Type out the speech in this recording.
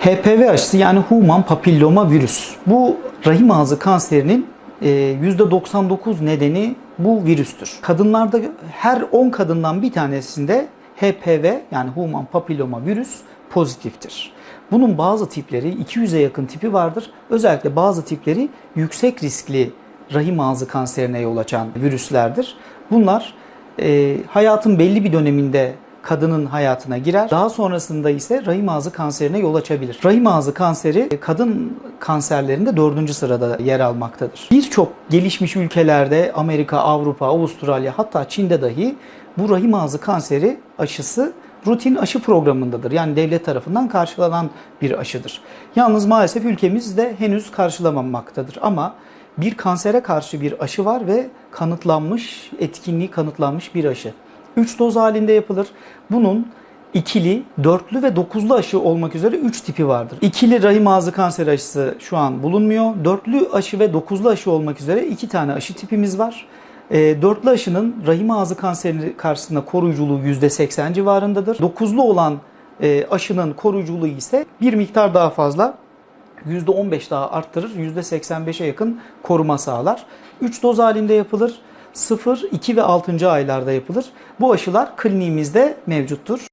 HPV aşısı yani Human Papilloma Virüs. Bu rahim ağzı kanserinin e, %99 nedeni bu virüstür. Kadınlarda her 10 kadından bir tanesinde HPV yani Human Papilloma Virüs pozitiftir. Bunun bazı tipleri 200'e yakın tipi vardır. Özellikle bazı tipleri yüksek riskli rahim ağzı kanserine yol açan virüslerdir. Bunlar e, hayatın belli bir döneminde kadının hayatına girer. Daha sonrasında ise rahim ağzı kanserine yol açabilir. Rahim ağzı kanseri e, kadın kanserlerinde dördüncü sırada yer almaktadır. Birçok gelişmiş ülkelerde Amerika, Avrupa, Avustralya hatta Çin'de dahi bu rahim ağzı kanseri aşısı rutin aşı programındadır. Yani devlet tarafından karşılanan bir aşıdır. Yalnız maalesef ülkemizde henüz karşılamamaktadır. Ama bir kansere karşı bir aşı var ve kanıtlanmış, etkinliği kanıtlanmış bir aşı. 3 doz halinde yapılır. Bunun ikili, dörtlü ve dokuzlu aşı olmak üzere 3 tipi vardır. İkili rahim ağzı kanseri aşısı şu an bulunmuyor. Dörtlü aşı ve dokuzlu aşı olmak üzere 2 tane aşı tipimiz var. E, dörtlü aşının rahim ağzı kanseri karşısında koruyuculuğu %80 civarındadır. Dokuzlu olan e, aşının koruyuculuğu ise bir miktar daha fazla %15 daha arttırır. %85'e yakın koruma sağlar. 3 doz halinde yapılır. 0, 2 ve 6. aylarda yapılır. Bu aşılar kliniğimizde mevcuttur.